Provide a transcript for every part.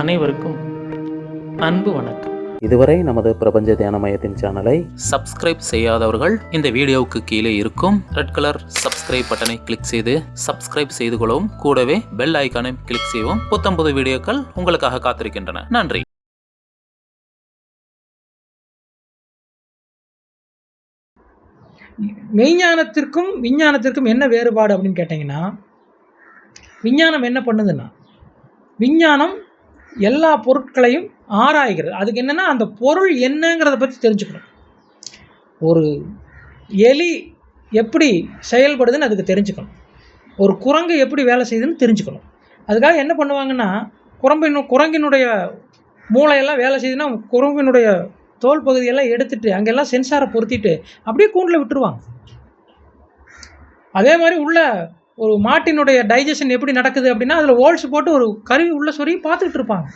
அனைவருக்கும் அன்பு வணக்கம். இதுவரை நமது பிரபஞ்ச தியான மையத்தின் சேனலை சப்ஸ்கிரைப் செய்யாதவர்கள் இந்த வீடியோவுக்கு கீழே இருக்கும் ரெட் கலர் சப்ஸ்கிரைப் பட்டனை கிளிக் செய்து சப்ஸ்கிரைப் செய்து கொள்ளவும். கூடவே பெல் ஐக்கானை கிளிக் செய்யவும். புத்தம்புது வீடியோக்கள் உங்களுக்காக காத்திருக்கின்றன. நன்றி. மெய்ஞானத்திற்கும் விஞ்ஞானத்திற்கும் என்ன வேறுபாடு அப்படின்னு கேட்டிங்கன்னா விஞ்ஞானம் என்ன பண்ணுதுன்னா விஞ்ஞானம் எல்லா பொருட்களையும் ஆராய்கிறது. அதுக்கு என்னென்னா அந்த பொருள் என்னங்கிறத பற்றி தெரிஞ்சுக்கணும். ஒரு எலி எப்படி செயல்படுதுன்னு அதுக்கு தெரிஞ்சுக்கணும். ஒரு குரங்கு எப்படி வேலை செய்யுதுன்னு தெரிஞ்சுக்கணும். அதுக்காக என்ன பண்ணுவாங்கன்னா குரம்பின் குரங்கினுடைய மூளையெல்லாம் வேலை செய்யுதுன்னா குரங்கினுடைய தோல் பகுதியெல்லாம் எடுத்துட்டு அங்கெல்லாம் சென்சாரை பொருத்திட்டு அப்படியே கூண்டில் விட்டுருவாங்க. அதே மாதிரி உள்ள ஒரு மாட்டினுடைய டைஜஷன் எப்படி நடக்குது அப்படின்னா அதில் ஓல்ஸ் போட்டு ஒரு கருவி உள்ள சொருகி பார்த்துக்கிட்டு இருப்பாங்க.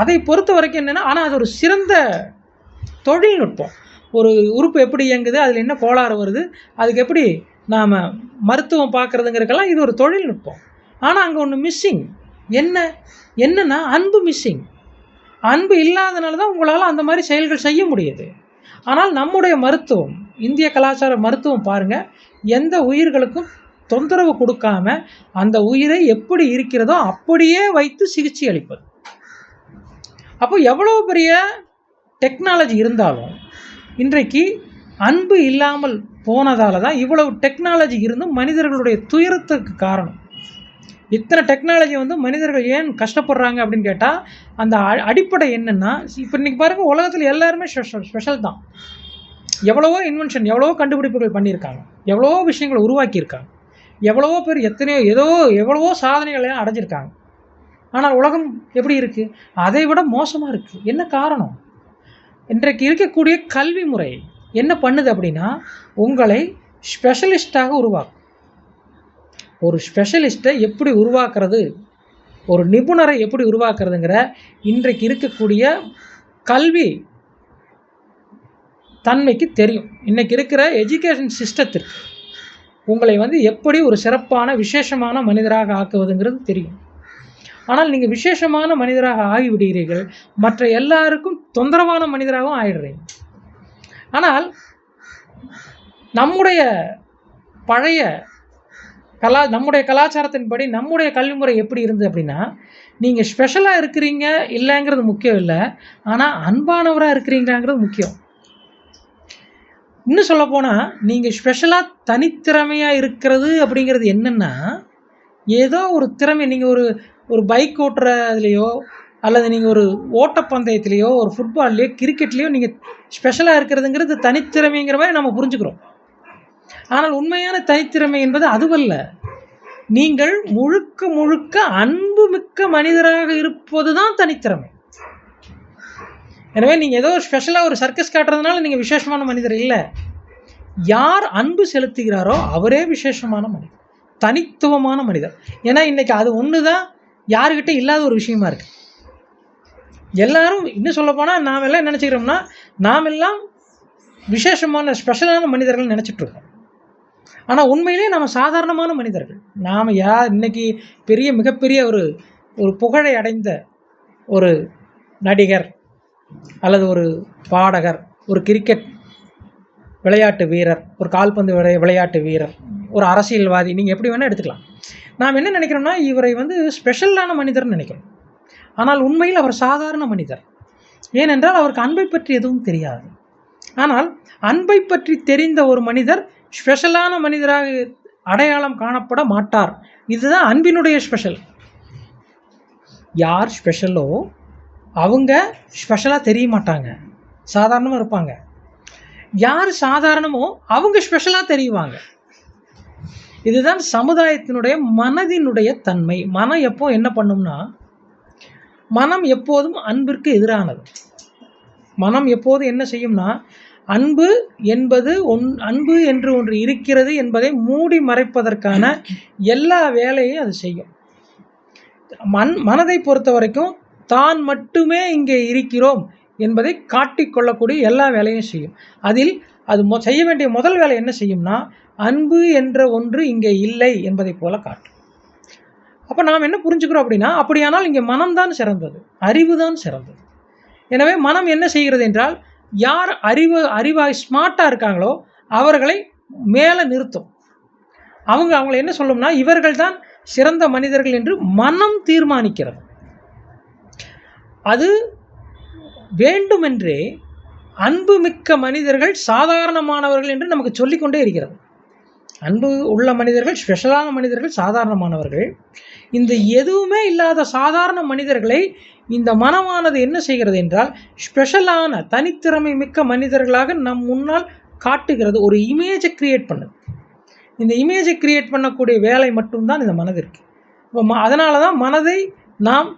அதை பொறுத்த வரைக்கும் என்னென்னா ஆனால் அது ஒரு சிறந்த தொழில்நுட்பம். ஒரு உறுப்பு எப்படி இயங்குது அதில் என்ன கோளாறு வருது அதுக்கு எப்படி நாம் மருத்துவம் பார்க்குறதுங்கிறதுக்கெல்லாம் இது ஒரு தொழில்நுட்பம். ஆனால் அங்கே ஒன்று மிஸ்ஸிங் என்ன? என்னென்னா அன்பு மிஸ்ஸிங் அன்பு இல்லாதனால தான் உங்களால் அந்த மாதிரி செயல்கள் செய்ய முடியுது. ஆனால் நம்முடைய மருத்துவம் இந்திய கலாச்சார மருத்துவம் பாருங்கள் எந்த உயிர்களுக்கும் தொந்தரவு கொடுக்காம அந்த உயிரை எப்படி இருக்கிறதோ அப்படியே வைத்து சிகிச்சை அளிப்பது. அப்போ எவ்வளோ பெரிய டெக்னாலஜி இருந்தாலும் இன்றைக்கு அன்பு இல்லாமல் போனதால தான் இவ்வளவு டெக்னாலஜி இருந்தும் மனிதர்களுடைய துயரத்துக்கு காரணம். இத்தனை டெக்னாலஜி வந்து மனிதர்கள் ஏன் கஷ்டப்படுறாங்க அப்படின்னு கேட்டால் அந்த அடிப்படை என்னென்னா இப்போ இன்றைக்கி பாருங்கள் உலகத்தில் எல்லாருமே ஸ்பெஷல் ஸ்பெஷல் தான். எவ்வளவோ இன்வென்ஷன் எவ்வளவோ கண்டுபிடிப்புகள் பண்ணியிருக்காங்க. எவ்வளவோ விஷயங்களை உருவாக்கியிருக்காங்க. எவ்வளவோ பேர் எத்தனையோ ஏதோ எவ்வளவோ சாதனைகளையும் அடைஞ்சிருக்காங்க. ஆனால் உலகம் எப்படி இருக்குது அதை விட மோசமாக இருக்குது என்ன காரணம்? இன்றைக்கு இருக்கக்கூடிய கல்வி முறை என்ன பண்ணுது அப்படின்னா உங்களை ஸ்பெஷலிஸ்டாக உருவாக்கும். ஒரு ஸ்பெஷலிஸ்ட்டை எப்படி உருவாக்குறது? ஒரு நிபுணரை எப்படி உருவாக்குறதுங்கிற இன்றைக்கு இருக்கக்கூடிய கல்வி தன்மைக்கு தெரியும். இன்றைக்கி இருக்கிற எஜுகேஷன் சிஸ்டத்திற்கு உங்களை வந்து எப்படி ஒரு சிறப்பான விசேஷமான மனிதராக ஆக்குவதுங்கிறது தெரியும். ஆனால் நீங்கள் விசேஷமான மனிதராக ஆகிவிடுகிறீர்கள் மற்ற எல்லாருக்கும் தொந்தரவான மனிதராகவும் ஆயிடுறீங்க. ஆனால் நம்முடைய பழைய கலா நம்முடைய கலாச்சாரத்தின்படி நம்முடைய கல்வி முறை எப்படி இருந்தது அப்படின்னா நீங்கள் ஸ்பெஷலாக இருக்கிறீங்க இல்லைங்கிறது முக்கியம் இல்லை ஆனால் அன்பானவராக இருக்கிறீங்களாங்கிறது முக்கியம். இன்னும் சொல்லப்போனால் நீங்கள் ஸ்பெஷலாக தனித்திறமையாக இருக்கிறது அப்படிங்கிறது என்னென்னா ஏதோ ஒரு திறமை நீங்கள் ஒரு ஒரு பைக் ஓட்டுறதுலையோ அல்லது நீங்கள் ஒரு ஓட்டப்பந்தயத்துலேயோ ஒரு ஃபுட்பால்லையோ கிரிக்கெட்லேயோ நீங்கள் ஸ்பெஷலாக இருக்கிறதுங்கிறது தனித்திறமைங்கிற மாதிரி நம்ம புரிஞ்சுக்கிறோம். ஆனால் உண்மையான தனித்திறமை என்பது அதுவல்ல. நீங்கள் முழுக்க முழுக்க அன்பு மிக்க மனிதராக இருப்பது தான் தனித்திறமை எனவே நீங்கள் ஏதோ ஸ்பெஷலாக ஒரு சர்க்கஸ் காட்டுறதுனால நீங்கள் விசேஷமான மனிதர் இல்லை. யார் அன்பு செலுத்துகிறாரோ அவரே விசேஷமான மனிதர். தனித்துவமான மனிதர். ஏன்னா இன்னைக்கு அது ஒன்று தான் யாருக்கிட்ட இல்லாத ஒரு விஷயமா இருக்கு. எல்லாரும் இன்னும் சொல்லப்போனால் நாம் எல்லாம் நினச்சிக்கிறோம்னா நாம் எல்லாம் விசேஷமான ஸ்பெஷலான மனிதர்கள் நினச்சிட்டு இருக்கோம். ஆனால் உண்மையிலே நம்ம சாதாரணமான மனிதர்கள். நாம் யா இன்னைக்கு பெரிய மிகப்பெரிய ஒரு ஒரு புகழை அடைந்த ஒரு நடிகர் அல்லது ஒரு பாடகர் ஒரு கிரிக்கெட் விளையாட்டு வீரர் ஒரு கால்பந்து விளை விளையாட்டு வீரர் ஒரு அரசியல்வாதி நீங்கள் எப்படி வேணால் எடுத்துக்கலாம். நாம் என்ன நினைக்கிறோம்னா இவரை வந்து ஸ்பெஷலான மனிதர்னு நினைக்கிறோம். ஆனால் உண்மையில் அவர் சாதாரண மனிதர். ஏனென்றால் அவருக்கு அன்பை பற்றி எதுவும் தெரியாது. ஆனால் அன்பை பற்றி தெரிந்த ஒரு மனிதர் ஸ்பெஷலான மனிதராக அடையாளம் காணப்பட மாட்டார். இதுதான் அன்பினுடைய ஸ்பெஷல் யார் ஸ்பெஷலோ அவங்க ஸ்பெஷலாக தெரிய மாட்டாங்க. சாதாரணமாக இருப்பாங்க. யார் சாதாரணமோ அவங்க ஸ்பெஷலாக தெரியுவாங்க இதுதான் சமுதாயத்தினுடைய மனதினுடைய தன்மை. மனம் எப்போ என்ன பண்ணும்னா மனம் எப்போதும் அன்பிற்கு எதிரானது. மனம் எப்போதும் என்ன செய்யும்னா அன்பு என்பது ஒன் அன்பு என்று ஒன்று இருக்கிறது என்பதை மூடி மறைப்பதற்கான எல்லா வேலையும் அது செய்யும். மன் மனதை பொறுத்த வரைக்கும் தான் மட்டுமே இங்கே இருக்கிறோம் என்பதை காட்டிக்கொள்ளக்கூடிய எல்லா வேலையும் செய்யும். அதில் அது மொ செய்ய வேண்டிய முதல் வேலை என்ன செய்யும்னா அன்பு என்ற ஒன்று இங்கே இல்லை என்பதை போல காட்டும். அப்போ நாம் என்ன புரிஞ்சுக்கிறோம் அப்படின்னா அப்படியானால் இங்கே மனம்தான் சிறந்தது அறிவு தான் சிறந்தது. எனவே மனம் என்ன செய்கிறது என்றால் யார் அறிவு அறிவாய் ஸ்மார்ட்டாக இருக்காங்களோ அவர்களை மேலே நிறுத்தும். அவங்க அவங்களை என்ன சொல்லும்னா இவர்கள் தான் சிறந்த மனிதர்கள் என்று மனம் தீர்மானிக்கிறது. அது வேண்டுமென்றே அன்புமிக்க மனிதர்கள் சாதாரணமானவர்கள் என்று நமக்கு சொல்லிக்கொண்டே இருக்கிறது. அன்பு உள்ள மனிதர்கள் ஸ்பெஷலான மனிதர்கள் சாதாரணமானவர்கள். இந்த எதுவுமே இல்லாத சாதாரண மனிதர்களை இந்த மனமானது என்ன செய்கிறது என்றால் ஸ்பெஷலான தனித்திறமை மிக்க மனிதர்களாக நம் முன்னால் காட்டுகிறது ஒரு இமேஜை கிரியேட் பண்ணுது. இந்த இமேஜை கிரியேட் பண்ணக்கூடிய வேலை மட்டும்தான் இந்த மனதிற்கு. இப்போ ம அதனால தான் மனதை நாம்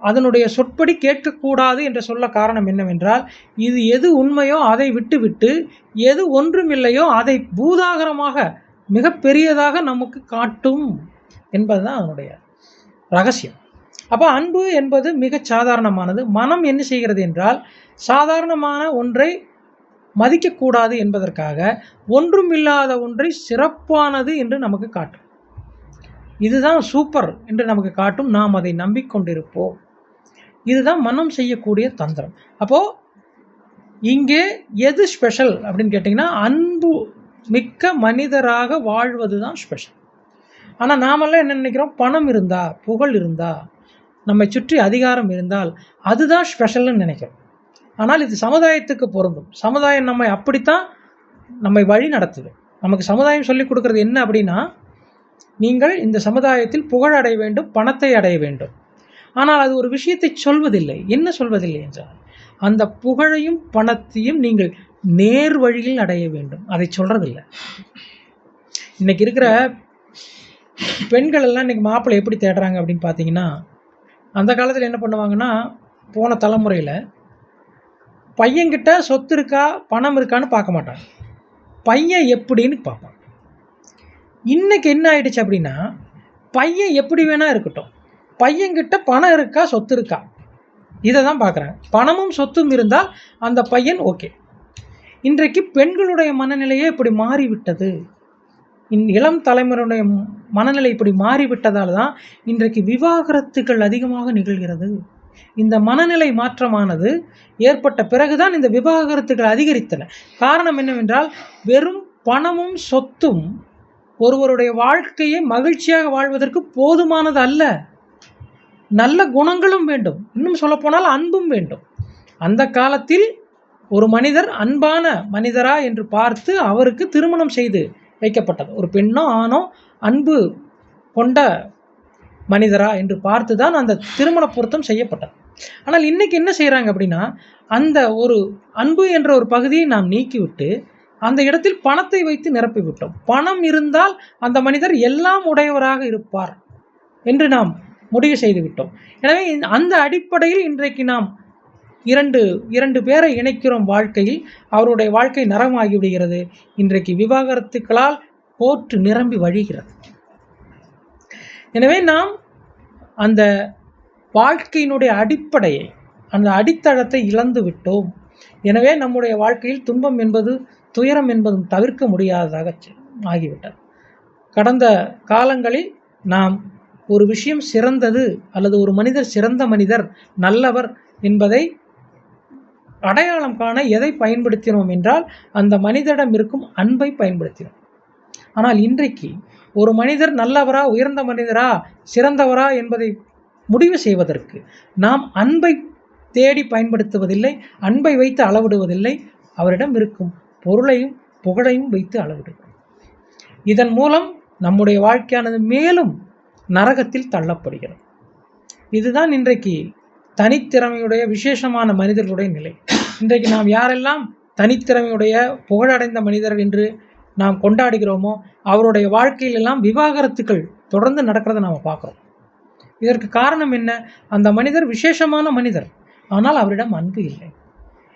அதனுடைய சொற்படி கேட்கக்கூடாது என்று சொல்ல காரணம் என்னவென்றால் இது எது உண்மையோ அதை விட்டுவிட்டு எது ஒன்றுமில்லையோ அதை பூதாகரமாக மிக பெரியதாக நமக்கு காட்டும் என்பதுதான் அதனுடைய ரகசியம். அப்போ அன்பு என்பது மிகச் சாதாரணமானது. மனம் என்ன செய்கிறது என்றால் சாதாரணமான ஒன்றை மதிக்கக்கூடாது என்பதற்காக ஒன்றும் இல்லாத ஒன்றை சிறப்பானது என்று நமக்கு காட்டும். இதுதான் சூப்பர் என்று நமக்கு காட்டும். நாம் அதை நம்பிக்கொண்டிருப்போம். இதுதான் மனம் செய்யக்கூடிய தந்திரம். அப்போது இங்கே எது ஸ்பெஷல் அப்படின்னு கேட்டிங்கன்னா அன்பு மிக்க மனிதராக வாழ்வது தான் ஸ்பெஷல் ஆனால் நாமெல்லாம் என்ன நினைக்கிறோம்? பணம் இருந்தால் புகழ் இருந்தால் நம்மை சுற்றி அதிகாரம் இருந்தால் அதுதான் ஸ்பெஷல்னு நினைக்கிறோம். ஆனால் இது சமுதாயத்துக்கு பொருந்தும். சமுதாயம் நம்மை அப்படித்தான் நம்மை வழி நடத்துது. நமக்கு சமுதாயம் சொல்லிக் கொடுக்கறது என்ன அப்படின்னா நீங்கள் இந்த சமுதாயத்தில் புகழ் அடைய வேண்டும் பணத்தை அடைய வேண்டும். ஆனால் அது ஒரு விஷயத்தை சொல்வதில்லை. என்ன சொல்வதில்லை என்றால் அந்த புகழையும் பணத்தையும் நீங்கள் நேர் வழியில் அடைய வேண்டும். அதை சொல்றதில்லை. இன்னைக்கு இருக்கிற பெண்கள் எல்லாம் இன்னைக்கு மாப்பிள்ளை எப்படி தேடுறாங்க அப்படின்னு பார்த்தீங்கன்னா அந்த காலத்தில் என்ன பண்ணுவாங்கன்னா போன தலைமுறையில் பையன்கிட்ட சொத்து இருக்கா பணம் இருக்கான்னு பார்க்க மாட்டாங்க பையன் எப்படின்னு பார்ப்பான். இன்னைக்கு என்ன ஆயிடுச்சு அப்படின்னா பையன் எப்படி வேணா இருக்கட்டும். பையன்கிட்ட பணம் இருக்கா சொத்து இருக்கா? இதை தான் பார்க்குறாங்க பணமும் சொத்தும் இருந்தால் அந்த பையன் ஓகே. இன்றைக்கு பெண்களுடைய மனநிலையே இப்படி மாறிவிட்டது. இன் இளம் தலைமுறையுடைய மனநிலை இப்படி மாறிவிட்டதால் தான் இன்றைக்கு விவாகரத்துகள் அதிகமாக நிகழ்கிறது. இந்த மனநிலை மாற்றமானது ஏற்பட்ட பிறகுதான் இந்த விவாகரத்துகள் அதிகரித்தன. காரணம் என்னவென்றால் வெறும் பணமும் சொத்தும் ஒருவருடைய வாழ்க்கையை மகிழ்ச்சியாக வாழ்வதற்கு போதுமானது அல்ல நல்ல குணங்களும் வேண்டும். இன்னும் சொல்லப்போனால் அன்பும் வேண்டும். அந்த காலத்தில் ஒரு மனிதர் அன்பான மனிதரா என்று பார்த்து அவருக்கு திருமணம் செய்து வைக்கப்பட்டது. ஒரு பெண்ணோ ஆணோ அன்பு கொண்ட மனிதரா என்று பார்த்து தான் அந்த திருமண பொருத்தம் செய்யப்பட்டது. ஆனால் இன்னைக்கு என்ன செய்கிறாங்க அப்படின்னா அந்த ஒரு அன்பு என்ற ஒரு பகுதியை நாம் நீக்கிவிட்டு அந்த இடத்தில் பணத்தை வைத்து நிரப்பி விட்டோம். பணம் இருந்தால் அந்த மனிதர் எல்லாம் உடையவராக இருப்பார் என்று நாம் முடிவு செய்துவிட்டோம். எனவே அந்த அடிப்படையில் இன்றைக்கு நாம் இரண்டு இரண்டு பேரை இணைக்கிறோம் வாழ்க்கையில். அவருடைய வாழ்க்கை நரமாகிவிடுகிறது இன்றைக்கு விவாகரத்துக்களால் போற்று நிரம்பி வழிகிறது. எனவே நாம் அந்த வாழ்க்கையினுடைய அடிப்படையை அந்த அடித்தளத்தை இழந்து விட்டோம். எனவே நம்முடைய வாழ்க்கையில் துன்பம் என்பது துயரம் என்பதும் தவிர்க்க முடியாததாக ஆகிவிட்டது. கடந்த காலங்களில் நாம் ஒரு விஷயம் சிறந்தது அல்லது ஒரு மனிதர் சிறந்த மனிதர் நல்லவர் என்பதை அடையாளம் காண எதை பயன்படுத்தினோம் என்றால் அந்த மனிதரிடம் இருக்கும் அன்பை பயன்படுத்தினோம். ஆனால் இன்றைக்கு ஒரு மனிதர் நல்லவரா உயர்ந்த மனிதரா சிறந்தவரா என்பதை முடிவு செய்வதற்கு நாம் அன்பை தேடி பயன்படுத்துவதில்லை அன்பை வைத்து அளவிடுவதில்லை அவரிடம் இருக்கும் பொருளையும் புகழையும் வைத்து அளவிடுகிறோம் இதன் மூலம் நம்முடைய வாழ்க்கையானது மேலும் நரகத்தில் தள்ளப்படுகிறது. இதுதான் இன்றைக்கு தனித்திறமையுடைய விசேஷமான மனிதர்களுடைய நிலை. இன்றைக்கு நாம் யாரெல்லாம் தனித்திறமையுடைய புகழடைந்த மனிதர்கள் என்று நாம் கொண்டாடுகிறோமோ அவருடைய வாழ்க்கையிலெல்லாம் விவாகரத்துக்கள் தொடர்ந்து நடக்கிறத நாம் பார்க்குறோம். இதற்கு காரணம் என்ன? அந்த மனிதர் விசேஷமான மனிதர். ஆனால் அவரிடம் அன்பு இல்லை.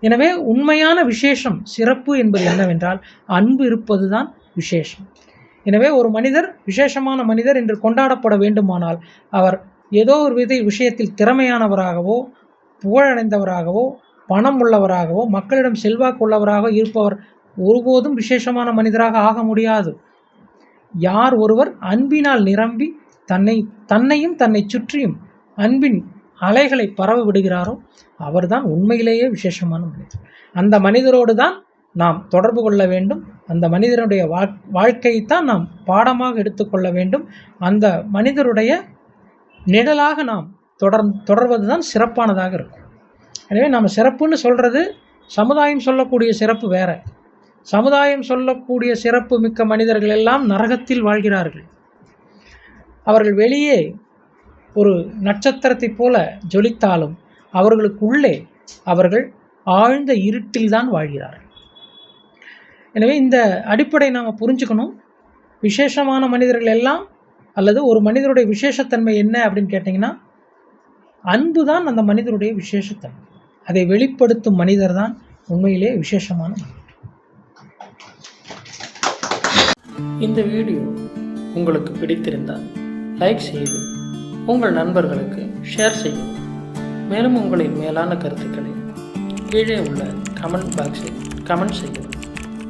எனவே உண்மையான விசேஷம் சிறப்பு என்பது என்னவென்றால் அன்பு இருப்பதுதான் விசேஷம். எனவே ஒரு மனிதர் விசேஷமான மனிதர் என்று கொண்டாடப்பட வேண்டுமானால் அவர் ஏதோ ஒரு வித விஷயத்தில் திறமையானவராகவோ புகழடைந்தவராகவோ பணம் உள்ளவராகவோ மக்களிடம் செல்வாக்கு உள்ளவராக இருப்பவர் ஒருபோதும் விசேஷமான மனிதராக ஆக முடியாது. யார் ஒருவர் அன்பினால் நிரம்பி தன்னை தன்னையும் தன்னை சுற்றியும் அன்பின் அலைகளை பரவ விடுகிறாரோ அவர்தான் உண்மையிலேயே விசேஷமான மனிதர். அந்த மனிதரோடு தான் நாம் தொடர்பு கொள்ள வேண்டும். அந்த மனிதனுடைய வாழ் வாழ்க்கையைத்தான் நாம் பாடமாக எடுத்துக்கொள்ள வேண்டும். அந்த மனிதருடைய நிழலாக நாம் தொடர் தொடர்வது தான் சிறப்பானதாக இருக்கும். எனவே நாம் சிறப்புன்னு சொல்கிறது சமுதாயம் சொல்லக்கூடிய சிறப்பு வேற. சமுதாயம் சொல்லக்கூடிய சிறப்பு மிக்க மனிதர்கள் எல்லாம் நரகத்தில் வாழ்கிறார்கள். அவர்கள் வெளியே ஒரு நட்சத்திரத்தைப் போல ஜொலித்தாலும் அவர்களுக்கு உள்ளே அவர்கள் ஆழ்ந்த இருட்டில் தான் வாழ்கிறார்கள். எனவே இந்த அடிப்படை நாம் புரிஞ்சுக்கணும். விசேஷமான மனிதர்கள் எல்லாம் அல்லது ஒரு மனிதருடைய விசேஷத்தன்மை என்ன அப்படின்னு கேட்டிங்கன்னா அன்பு தான் அந்த மனிதருடைய விசேஷத்தன்மை. அதை வெளிப்படுத்தும் மனிதர் தான் உண்மையிலே விசேஷமான இந்த வீடியோ உங்களுக்கு பிடித்திருந்தால் லைக் செய்து உங்கள் நண்பர்களுக்கு ஷேர் செய்யவும். மேலும் உங்களின் மேலான கருத்துக்களை கீழே உள்ள கமெண்ட் பாக்ஸில் கமெண்ட் செய்யவும்.